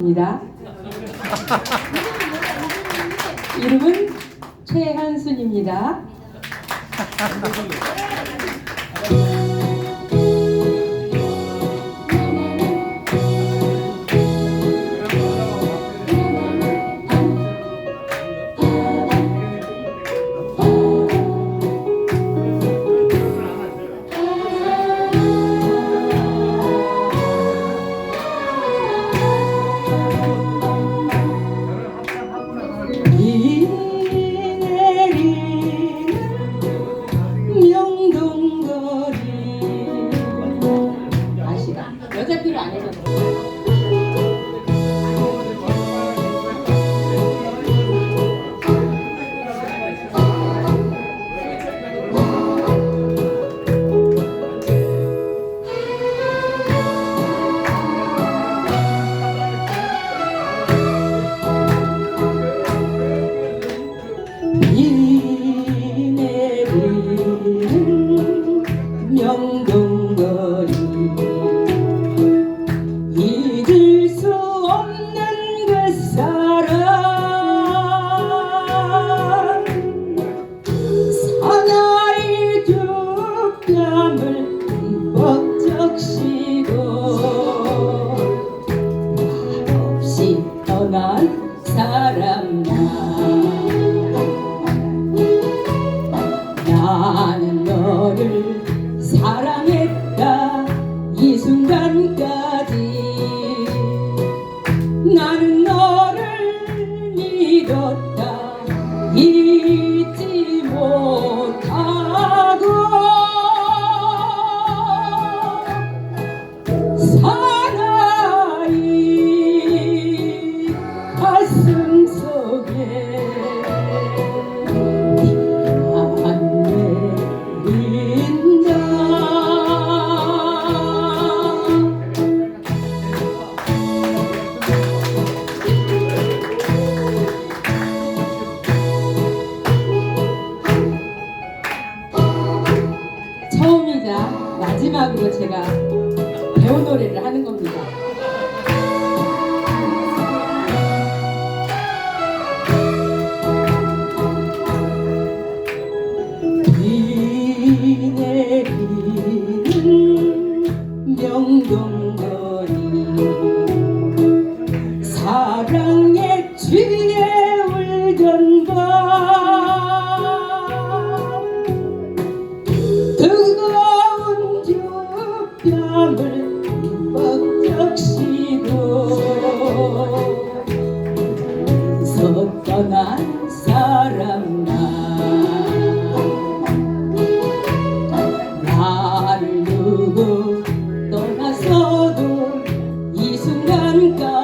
입니다. 이름은 최한순입니다. 간다 나는 너를 사랑했다. 이 순간까지 나는 너를 믿었다. 잊지 못하고 사랑이 처음이자 마지막으로 제가 배운 노래를 하는 겁니다. 순간 까